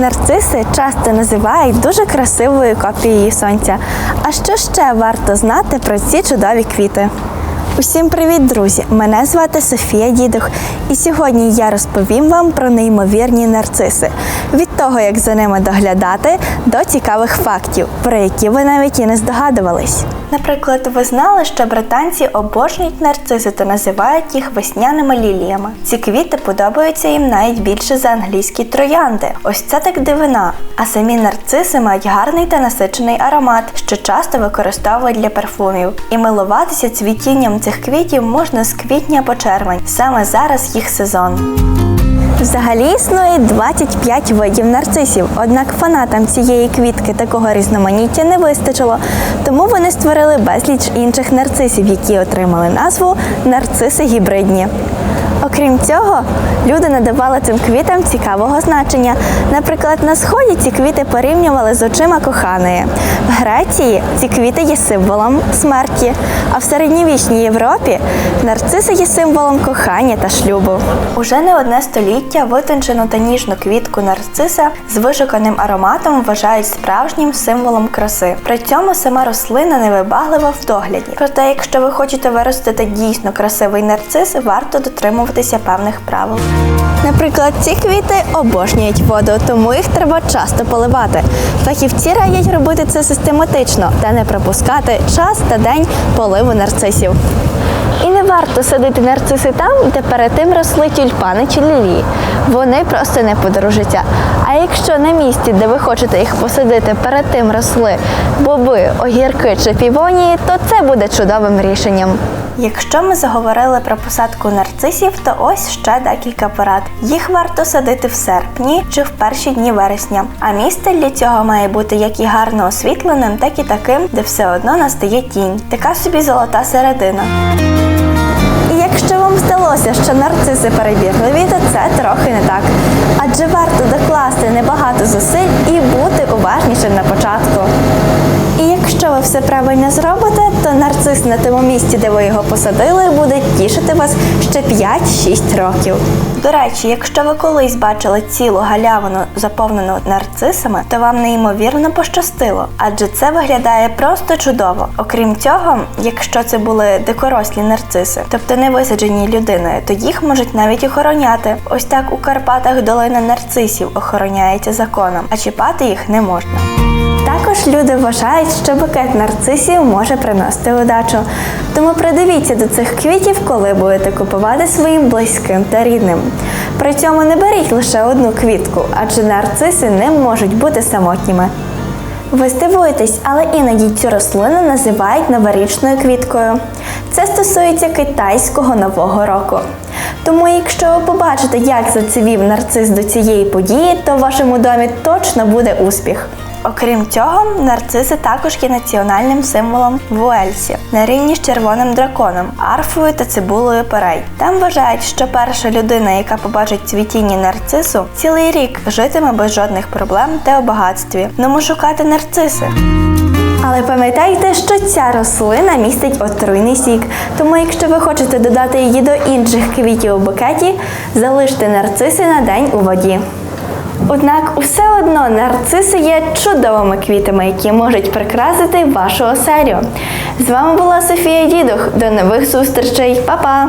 Нарциси часто називають дуже красивою копією сонця. А що ще варто знати про ці чудові квіти? Усім привіт, друзі! Мене звати Софія Дідух, і сьогодні я розповім вам про неймовірні нарциси. Від того, як за ними доглядати, до цікавих фактів, про які ви навіть і не здогадувались. Наприклад, ви знали, що британці обожнюють нарциси та називають їх весняними ліліями. Ці квіти подобаються їм навіть більше за англійські троянди. Ось це так дивина. А самі нарциси мають гарний та насичений аромат, що часто використовують для парфумів. І милуватися цвітінням цих квітів можна з квітня по червень. Саме зараз їх сезон. Взагалі існує 25 видів нарцисів, однак фанатам цієї квітки такого різноманіття не вистачило, тому вони створили безліч інших нарцисів, які отримали назву нарциси гібридні. Окрім цього, люди надавали цим квітам цікавого значення. Наприклад, на сході ці квіти порівнювали з очима коханої. В Греції ці квіти є символом смерті, а в середньовічній Європі нарциси є символом кохання та шлюбу. Уже не одне століття витончену та ніжну квітку нарциса з вишуканим ароматом вважають справжнім символом краси. При цьому сама рослина невибаглива в догляді. Проте, якщо ви хочете виростити дійсно красивий нарцис, варто дотримуватися певних правил. Наприклад, ці квіти обожнюють воду, тому їх треба часто поливати. Фахівці радять робити це систематично та не пропускати час та день поливу нарцисів. І не варто садити нарциси там, де перед тим росли тюльпани чи лілії. Вони просто не подружаться. А якщо на місці, де ви хочете їх посадити, перед тим росли боби, огірки чи півонії, то це буде чудовим рішенням. Якщо ми заговорили про посадку нарцисів, то ось ще декілька порад. Їх варто садити в серпні чи в перші дні вересня. А місце для цього має бути як і гарно освітленим, так і таким, де все одно настає тінь. Така собі золота середина. І якщо вам здалося, що нарциси перебірливі, то це трохи не так. Адже варто докласти небагато зусиль і бути уважнішим на початку. Ви все правильно зробите, то нарцис на тому місці, де ви його посадили, буде тішити вас ще 5-6 років. До речі, якщо ви колись бачили цілу галявину, заповнену нарцисами, то вам неймовірно пощастило, адже це виглядає просто чудово. Окрім цього, якщо це були дикорослі нарциси, тобто не висаджені людиною, то їх можуть навіть охороняти. Ось так у Карпатах долина нарцисів охороняється законом, а чіпати їх не можна. Також люди вважають, що букет нарцисів може приносити удачу. Тому придивіться до цих квітів, коли будете купувати своїм близьким та рідним. При цьому не беріть лише одну квітку, адже нарциси не можуть бути самотніми. Ви здивуєтесь, але іноді цю рослину називають новорічною квіткою. Це стосується китайського нового року. Тому, якщо ви побачите, як зацвів нарцис до цієї події, то в вашому домі точно буде успіх. Окрім цього, нарциси також є національним символом в Уельсі на рівні з червоним драконом, арфою та цибулею перей. Там вважають, що перша людина, яка побачить цвітіння нарцису, цілий рік житиме без жодних проблем та у багатстві. Ному шукати нарциси. Але пам'ятайте, що ця рослина містить отруйний сік. Тому, якщо ви хочете додати її до інших квітів у букеті, залиште нарциси на день у воді. Однак усе одно нарциси є чудовими квітами, які можуть прикрасити вашу оселю. З вами була Софія Дідух. До нових зустрічей, Па-па!